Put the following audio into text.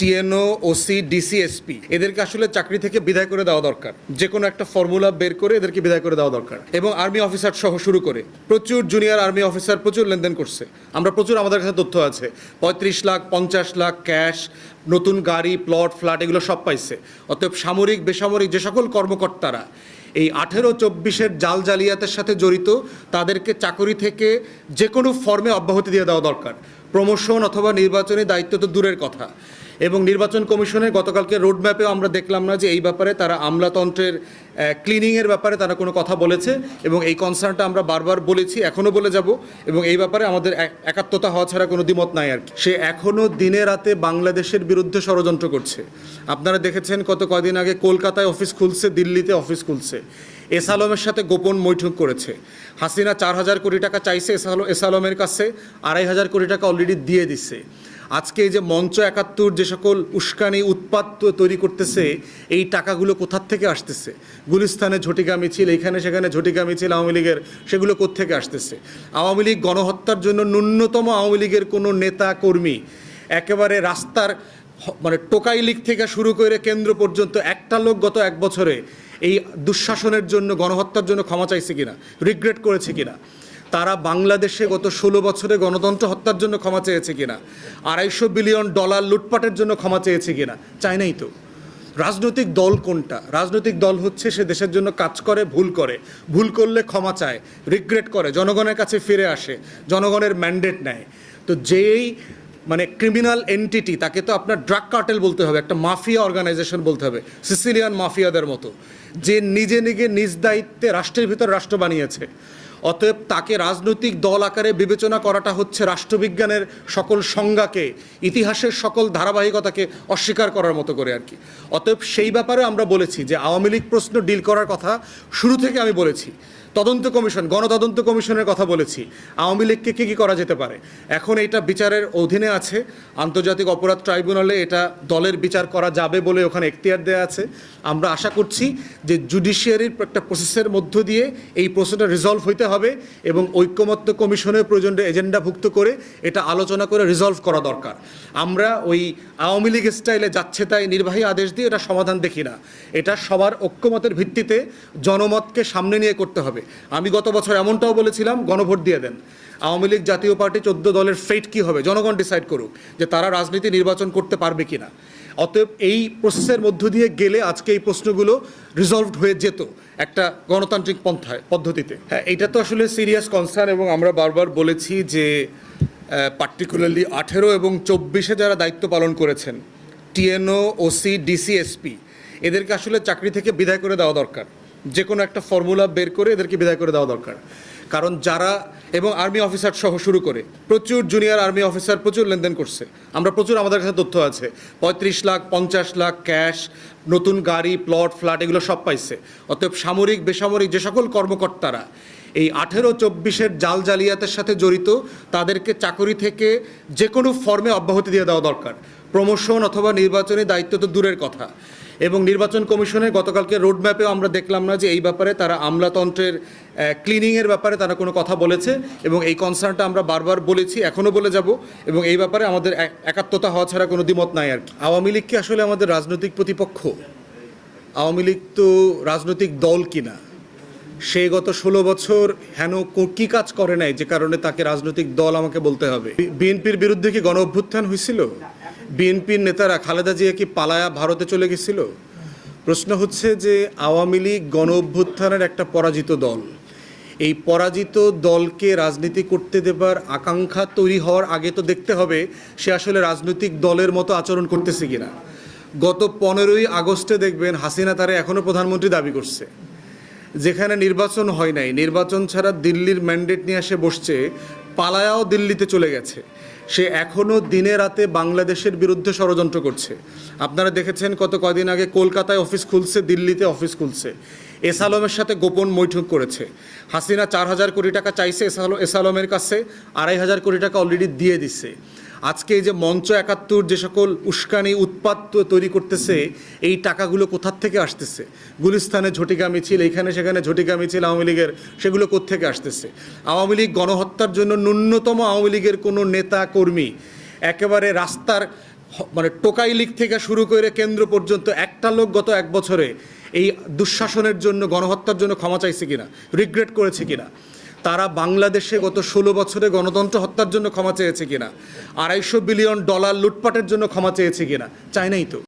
TNO, OC DC SP এদেরকে আসলে চাকরি থেকে বিদায় করে দেওয়া দরকার। যে কোনো একটা ফর্মুলা বের করে এদেরকে বিদায় করে দেওয়া দরকার। এবং আর্মি অফিসার সহ শুরু করে। প্রচুর জুনিয়র আর্মি অফিসার প্রচুর লেনদেন করছে। আমরা প্রচুর আমাদের কাছে তথ্য আছে। পঁয়ত্রিশ লাখ, পঞ্চাশ লাখ ক্যাশ, নতুন গাড়ি, প্লট, ফ্ল্যাট, এগুলো সব পাইছে। অতএব সামরিক, বেসামরিক যে সকল কর্মকর্তারা এই আঠেরো চব্বিশের জাল জালিয়াতের সাথে জড়িত, তাদেরকে চাকরি থেকে যে কোনো ফর্মে অব্যাহতি দিয়ে দেওয়া দরকার। প্রমোশন অথবা নির্বাচনী দায়িত্ব তো দূরের কথা। এবং নির্বাচন কমিশনের গতকালকে রোড ম্যাপেও আমরা দেখলাম না যে এই ব্যাপারে তারা আমলাতন্ত্রের ক্লিনিংয়ের ব্যাপারে তারা কোনো কথা বলেছে এবং এই কনসার্নটা আমরা বারবার বলেছি, এখনও বলে যাব এবং এই ব্যাপারে আমাদের এক- একাত্মতা হওয়া ছাড়া কোনো দ্বিমত নাই আর সে এখনও দিনে রাতে বাংলাদেশের বিরুদ্ধে ষড়যন্ত্র করছে। আপনারা দেখেছেন কত কদিন আগে কলকাতায় অফিস খুলছে, দিল্লিতে অফিস খুলছে। এস আলমের সাথে গোপন বৈঠক করেছে। হাসিনা চার হাজার কোটি টাকা চাইছে এস আলম- এস আলমের কাছে আড়াই হাজার কোটি টাকা অলরেডি দিয়ে দিছে। আজকে এই যে মঞ্চ একাত্তর যে সকল উস্কানি, উৎপাত তৈরি করতেছে, এই টাকাগুলো কোথার থেকে আসতেছে? গুলিস্তানে ঝটিকা মিছিল এইখানে সেখানে ঝটিকা মিছিল আওয়ামী লীগের, সেগুলো কোত্থেকে আসতেছে? আওয়ামী লীগ গণহত্যার জন্য ন্যূনতম আওয়ামী লীগের কোনো নেতা, কর্মী, একেবারে রাস্তার মানে টোকাই লীগ থেকে শুরু করে কেন্দ্র পর্যন্ত একটা লোক গত এক বছরে এই দুঃশাসনের জন্য, গণহত্যার জন্য ক্ষমা চাইছে কিনা রিগ্রেট করেছে কিনা? তারা বাংলাদেশে গত ষোলো বছরে গণতন্ত্র হত্যার জন্য ক্ষমা চেয়েছে কিনা? আড়াইশো বিলিয়ন ডলার লুটপাটের জন্য ক্ষমা চেয়েছে কিনা? চায় নাই তো। রাজনৈতিক দল কোনটা? রাজনৈতিক দল হচ্ছে সে দেশের জন্য কাজ করে, ভুল করে। ভুল করলে ক্ষমা চায় রিগ্রেট করে, জনগণের কাছে ফিরে আসে, জনগণের ম্যান্ডেট নেয়। তো যেই মানে ক্রিমিনাল এন্টিটি তাকে তো আপনার ড্রাগ কার্টেল বলতে হবে, একটা মাফিয়া অর্গানাইজেশন বলতে হবে সিসিলিয়ান মাফিয়াদের মতো, যে নিজে নিজে নিজ দায়িত্বে রাষ্ট্রের ভিতর রাষ্ট্র বানিয়েছে। অতএব তাকে রাজনৈতিক দল আকারে বিবেচনা করাটা হচ্ছে রাষ্ট্রবিজ্ঞানের সকল সংজ্ঞাকে, ইতিহাসের সকল ধারাবাহিকতাকে অস্বীকার করার মতো করে আর কি। অতএব সেই ব্যাপারে আমরা বলেছি যে আওয়ামী লীগ প্রশ্ন ডিল করার কথা শুরু থেকে আমি বলেছি। তদন্ত কমিশন, গণতদন্ত কমিশনের কথা বলেছি। আওয়ামী লীগকে কী কী করা যেতে পারে? এখন এটা বিচারের অধীনে আছে। আন্তর্জাতিক অপরাধ ট্রাইব্যুনালে এটা দলের বিচার করা যাবে বলে ওখানে এখতিয়ার দেওয়া আছে। আমরা আশা করছি যে জুডিশিয়ারির একটা প্রসেসের মধ্য দিয়ে এই প্রশ্নটা রিজলভ হইতে হবে এবং ঐক্যমত্য কমিশনের প্রয়োজনে এজেন্ডাভুক্ত করে এটা আলোচনা করে রিজলভ করা দরকার। আমরা ওই আওয়ামী লীগ স্টাইলে যাচ্ছে তাই নির্বাহী আদেশ দিয়ে এটা সমাধান দেখি না। এটা সবার ঐক্যমতের ভিত্তিতে জনমতকে সামনে নিয়ে করতে হবে। আমি গত বছর এমনটাও বলেছিলাম, গণভোট দিয়ে দেন। আওয়ামী লীগ জাতীয় পার্টি চোদ্দ দলের ফেট কি হবে? জনগণ ডিসাইড করুক যে তারা রাজনীতি নির্বাচন করতে পারবে কিনা। অতএব এই প্রসেসের মধ্য দিয়ে গেলে আজকে এই প্রশ্নগুলো রিজলভড হয়ে যেত একটা গণতান্ত্রিক পন্থায়, পদ্ধতিতে। হ্যাঁ এটা তো আসলে সিরিয়াস কনসার্ন এবং আমরা বারবার বলেছি যে পার্টিকুলারলি আঠেরো এবং চব্বিশে যারা দায়িত্ব পালন করেছেন টিএনও ওসি ডিসিএসপি এদেরকে আসলে চাকরি থেকে বিদায় করে দেওয়া দরকার। যে কোনো একটা ফর্মুলা বের করে এদেরকে বিদায় করে দেওয়া দরকার। কারণ যারা এবং আর্মি অফিসার সহ শুরু করে, প্রচুর জুনিয়র আর্মি অফিসার প্রচুর লেনদেন করছে। আমরা প্রচুর আমাদের কাছে তথ্য আছে। পঁয়ত্রিশ লাখ, পঞ্চাশ লাখ ক্যাশ নতুন গাড়ি প্লট ফ্ল্যাট এগুলো সব পাইছে। অতএব সামরিক, বেসামরিক যে সকল কর্মকর্তারা এই আঠেরো চব্বিশের জাল জালিয়াতের সাথে জড়িত, তাদেরকে চাকরি থেকে যে কোনো ফর্মে অব্যাহতি দিয়ে দেওয়া দরকার। প্রমোশন অথবা নির্বাচনী দায়িত্ব তো দূরের কথা। এবং নির্বাচন কমিশনের গতকালকে রোড ম্যাপেও আমরা দেখলাম না যে এই ব্যাপারে তারা আমলাতন্ত্রের ক্লিনিংয়ের ব্যাপারে তারা কোনো কথা বলেছে এবং এই কনসার্নটা আমরা বারবার বলেছি, এখনও বলে যাব এবং এই ব্যাপারে আমাদের একাত্মতা হওয়া ছাড়া কোনো দ্বিমত নাই আর আওয়ামী লীগ কি আসলে আমাদের রাজনৈতিক প্রতিপক্ষ? আওয়ামী লীগ তো রাজনৈতিক দল কিনা? সে গত ষোলো বছর হেন কি কাজ করে নাই যে কারণে তাকে রাজনৈতিক দল আমাকে বলতে হবে? বিএনপির বিরুদ্ধে কি গণ অভ্যুত্থান হয়েছিল? বিএনপির নেতারা খালেদা জিয়া কি পালায়া ভারতে চলে গেছিল? প্রশ্ন হচ্ছে যে আওয়ামী লীগ গণ অভ্যুত্থানের একটা পরাজিত দল। এই পরাজিত দলকে রাজনীতি করতে দেবার আকাঙ্ক্ষা তৈরি হওয়ার আগে তো দেখতে হবে সে আসলে রাজনৈতিক দলের মতো আচরণ করতেছে কিনা। গত পনেরোই আগস্টে দেখবেন হাসিনা তারা এখনও প্রধানমন্ত্রী দাবি করছে। যেখানে নির্বাচন হয় নাই, নির্বাচন ছাড়া দিল্লির ম্যান্ডেট নিয়ে এসে বসছে, পালায়াও দিল্লিতে চলে গেছে। সে এখনও দিনে রাতে বাংলাদেশের বিরুদ্ধে ষড়যন্ত্র করছে। আপনারা দেখেছেন কত কদিন আগে কলকাতায় অফিস খুলছে, দিল্লিতে অফিস খুলছে। এস আলমের সাথে গোপন বৈঠক করেছে। হাসিনা চার হাজার কোটি টাকা চাইছে এস আলম এস আলমের কাছে, আড়াই হাজার কোটি টাকা অলরেডি দিয়ে দিছে। আজকে যে মঞ্চ একাত্তর যে সকল উস্কানি, উৎপাত তৈরি করতেছে, এই টাকাগুলো কোথার থেকে আসতেছে? গুলিস্তানে ঝটিকা মিছিল, এইখানে সেখানে ঝটিকা মিছিল আওয়ামী লীগের, সেগুলো কোত্থেকে আসতেছে? আওয়ামী লীগ গণহত্যার জন্য ন্যূনতম আওয়ামী লীগের কোনো নেতা, কর্মী, একেবারে রাস্তার মানে টোকাই লীগ থেকে শুরু করে কেন্দ্র পর্যন্ত একটা লোক গত এক বছরে এই দুঃশাসনের জন্য, গণহত্যার জন্য ক্ষমা চাইছে কিনা? রিগ্রেট করেছে কিনা? তারা বাংলাদেশে গত ষোলো বছরে গণতন্ত্র হত্যার জন্য ক্ষমা চেয়েছে কিনা? আড়াইশো বিলিয়ন ডলার লুটপাটের জন্য ক্ষমা চেয়েছে কিনা? চায় নাই তো।